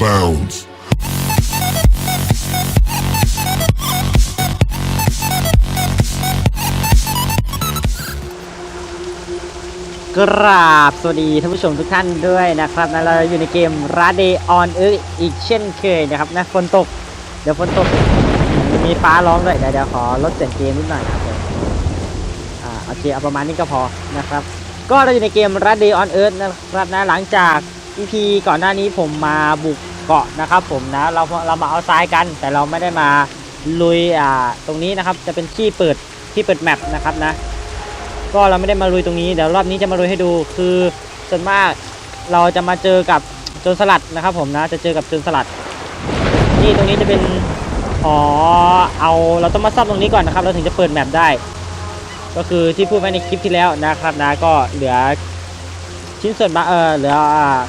bounds. กราบสวัสดีท่านผู้ชมทุกท่านด้วยนะครับนะเราอยู่ในเกม r a d e on Earth อีกเช่นเคยนะครับนะฝนตก เดี๋ยวฝนตก มีฟ้าร้องด้วยเดี๋ยวเดี๋ยวขอลดเสียงเกมนิดหน่อยนะครับอ่าโอเคเอาประมาณนี้ก็พอนะครับ ก็เราอยู่ในเกม r a d e on Earth นะครับนะหลังจาก EP ก่อนหน้านี้ผมมาบุก เกาะนะครับผมนะเราเรามาเอาทรายกัน แต่เราไม่ได้มาลุยอ่าตรงนี้นะครับจะเป็นที่เปิดที่เปิดแมปนะครับนะ ก็เราไม่ได้มาลุยตรงนี้เดี๋ยวรอบนี้จะมาลุยให้ดูคือส่วนมากเราจะมาเจอกับโจรสลัดนะครับ ผมนะจะเจอกับโจรสลัดนี่ตรงนี้จะเป็นอ๋อเอาเราต้องมาซ่อมตรงนี้ก่อนนะครับ เราถึงจะเปิดแมปได้ ก็คือที่พูดไว้ในคลิปที่แล้วนะครับนะก็เหลือชิ้นส่วนบางเออเหลืออ่า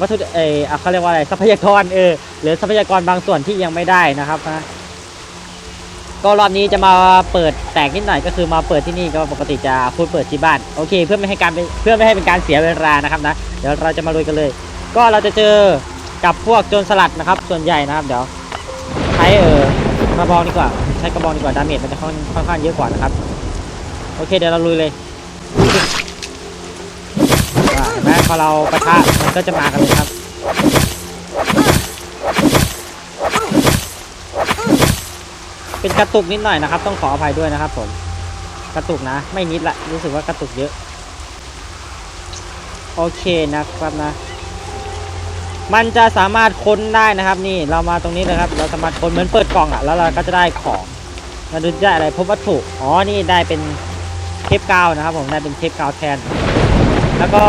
วัตถุเออเขาเรียกว่าอะไรทรัพยากรเออหลือทรัพยากรบางส่วนที่ยังไม่ได้นะครับนะก็รอบนี้จะมาเปิดแตกนิดหน่อยก็คือมาเปิดที่นี่ก็ปกติจะพูดเปิดที่บ้านโอเค เพื่อไม่ให้การเพื่อไม่ให้เป็นการเสียเวลานะครับนะเดี๋ยวเราจะมาลุยกันเลย ก็เราจะเจอกับพวกโจรสลัดนะครับ ส่วนใหญ่นะครับ เดี๋ยวใช้เออกระบองดีกว่า ใช้กระบองดีกว่าดาเมจมันจะค่อนข้างเยอะกว่านะครับ โอเคเดี๋ยวเราลุยเลย พอเราปะทะมันก็จะมากันเลยครับ เป็นกระตุกนิดหน่อยนะครับ ต้องขออภัยด้วยนะครับผม กระตุกนะ ไม่นิดละ รู้สึกว่ากระตุกเยอะ โอเคนะครับนะ มันจะสามารถค้นได้นะครับ นี่เรามาตรงนี้เลยครับ เราสามารถค้นเหมือนเปิดกล่องอะ แล้วเราก็จะได้ของมาดูได้อะไรพบวัตถุ อ๋อ นี่ได้เป็นเทปกาวนะครับผม ได้เป็นเทปกาวแทน แล้วก็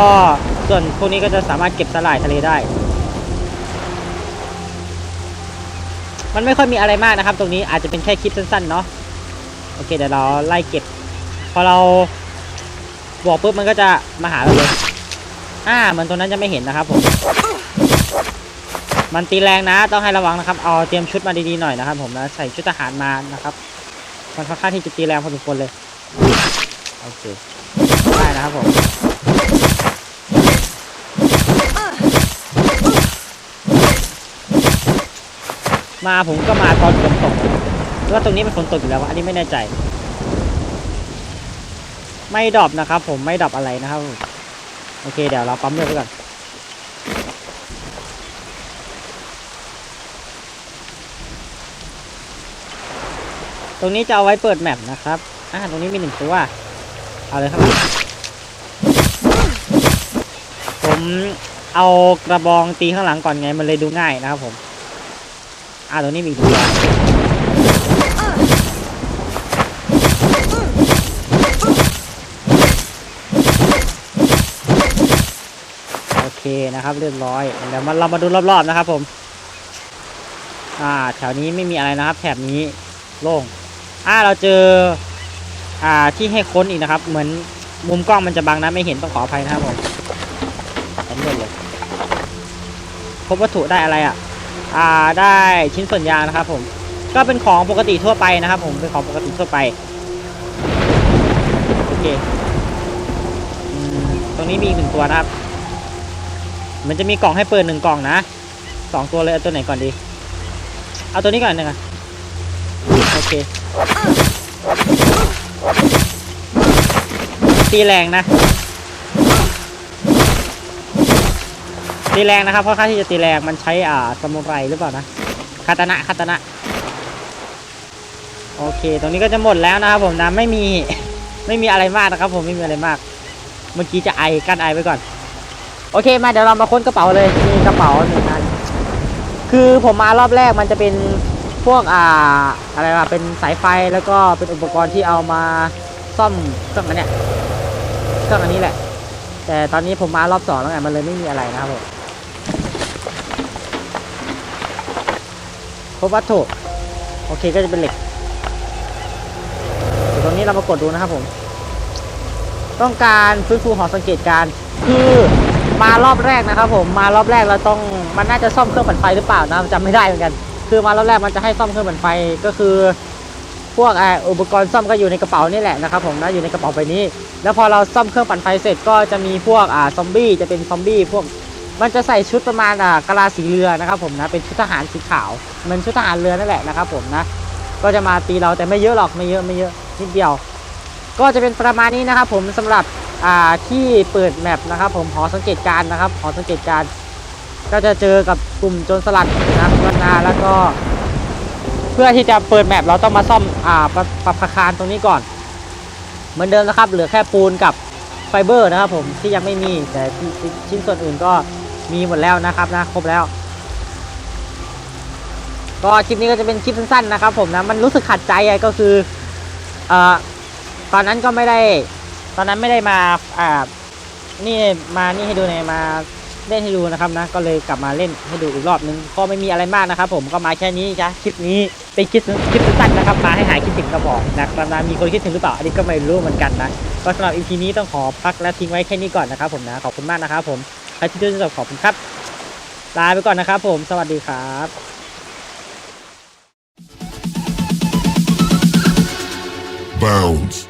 ส่วนพวกนี้ก็จะสามารถเก็บสลายทะเลได้ มันไม่ค่อยมีอะไรมากนะครับ ตรงนี้อาจจะเป็นแค่คลิปสั้นๆเนาะโอเคเดี๋ยวเราไล่เก็บ พอเราบอกปุ๊บมันก็จะมาหาเราเลยอ่ามันตรงนั้นจะไม่เห็นนะครับผมมันตีแรงนะต้องให้ระวังนะครับเอาเตรียมชุดมาดีๆหน่อยนะครับ ผมนะใส่ชุดทหารมานะครับมันค่อนข้างที่จะตีแรงพอสมควรเลยโอเคได้นะครับผม มาผมก็มาตอนฝนตกหรือว่าตรงนี้มันฝนตกอยู่แล้ววะอันนี้ไม่แน่ใจ ไม่ดรอปนะครับ ผมไม่ดรอปอะไรนะครับ โอเคเดี๋ยวเราปั๊มเลือดไว้ก่อนตรงนี้จะเอาไว้เปิดแมปนะครับอ่าตรงนี้มีหนึ่งตัว เอาเลยครับ ผมเอากระบองตีข้างหลังก่อนไงมันเลยดูง่ายนะครับผม อ่าตรงนี้มีตัวโอเคนะครับเรียบร้อยเดี๋ยวมาเรามาดูรอบๆนะครับ ผม อ่า แถวนี้ไม่มีอะไรนะครับ แถบนี้โล่งอ่าเราเจอ อ่าที่ให้ค้นอีกนะครับ เหมือนมุมกล้องมันจะบังนะไม่เห็นต้องขออภัยนะครับผมสำเร็จเลยพบวัตถุได้อะไรอะอ่า ได้ชิ้นส่วนยางนะครับผมก็เป็นของปกติทั่วไปนะครับ ผมเป็นของปกติทั่วไปโอเคอตรงนี้มีอีกหนึ่งตัวนะครับ มันจะมีกล่องให้เปิดหนึ่งกล่องนะสองตัวเลยเอาตัวไหนก่อนดี เอาตัวนี้ก่อนหนึ่งอะโอเคตีแรงนะ ตีแรงนะครับเพราะค่อนข้างที่จะตีแรงมันใช้อ่าสมุไรหรือเปล่านะคาตนะคาตนะโอเค ตรงนี้ก็จะหมดแล้วนะครับผมนะไม่มีไม่มีอะไรมากนะครับ ผมไม่มีอะไรมาก เมื่อกี้จะไอกั้นไอไว้ก่อน โอเคมาเดี๋ยวเรามาค้นกระเป๋าเลยมีกระเป๋าหนึ่งอันคือผมมารอบแรกมันจะเป็นพวกอ่าอะไรวะเป็นสายไฟแล้วก็เป็นอุปกรณ์ที่เอามาซ่อมเครื่องอันเนี้ยเครื่องอันนี้แหละ แต่ตอนนี้ผมมารอบสองแล้วไงมันเลยไม่มีอะไรนะครับผม พบวัตถุ โอเคก็จะเป็นเหล็กเดี๋ยวตรงนี้เรามากดดูนะครับผม ต้องการฟื้นฟูหอสังเกตการคือมารอบแรกนะครับ ผมมารอบแรกเราต้องมันน่าจะซ่อมเครื่องปั่นไฟหรือเปล่านะจำไม่ได้เหมือนกัน คือมารอบแรกมันจะให้ซ่อมเครื่องปั่นไฟก็คือ พวกอ่าอุปกรณ์ซ่อมก็อยู่ในกระเป๋านี่แหละนะครับ ผมนะอยู่ในกระเป๋าใบนี้ แล้วพอเราซ่อมเครื่องปั่นไฟเสร็จก็จะมีพวกอ่าซอมบี้จะเป็นซอมบี้พวก มันจะใส่ชุดประมาณอ่ากะลาสีเรือนะครับผมนะเป็นชุดทหารสีขาวเหมันชุดทหารเรือนั่นแหละนะครับผมนะก็จะมาตีเราแต่ไม่เยอะหรอกไม่เยอะไม่เยอะนิดเดียว ก็จะเป็นประมาณนี้นะครับผมสำหรับอ่าที่เปิดแมปนะครับผมหอสังเกตการนะครับหอสังเกตการ ก็จะเจอกับกลุ่มโจรสลัดนะวันนาแล้วก็เพื่อที่จะเปิดแมปเราต้องมาซ่อมอ่าปรับปรับอาคารตรงนี้ก่อน เหมือนเดิมนะครับ เหลือแค่ปูนกับไฟเบอร์นะครับผมที่ยังไม่มีแต่ชิ้นส่วนอื่นก็ มีหมดแล้วนะครับนะครบแล้ว ก็คลิปนี้ก็จะเป็นคลิปสั้นๆนะครับ ผมนะมันรู้สึกขัดใจอะก็คือเอ่อตอนนั้นก็ไม่ได้ ตอนนั้นไม่ได้มาอ่านี่มานี่ให้ดูในมาเล่นให้ดูนะครับนะก็เลยกลับมาเล่นให้ดูอีกรอบนึงก็ไม่มีอะไรมากนะครับผมก็มาแค่นี้จ้ะคลิปนี้เป็นคลิปคลิปสั้นๆนะครับ มาให้หายคิดถึงกระบอกนะครับนะมีคนคิดถึงหรือเปล่าอันนี้ก็ไม่รู้เหมือนกันนะก็สำหรับ EP นี้ต้องขอพักและทิ้งไว้แค่นี้ก่อนนะครับผมนะขอบคุณมากนะครับผม ใครที่ดูจนจบขอบคุณครับ ลาไปก่อนนะครับผม สวัสดีครับ Bounds.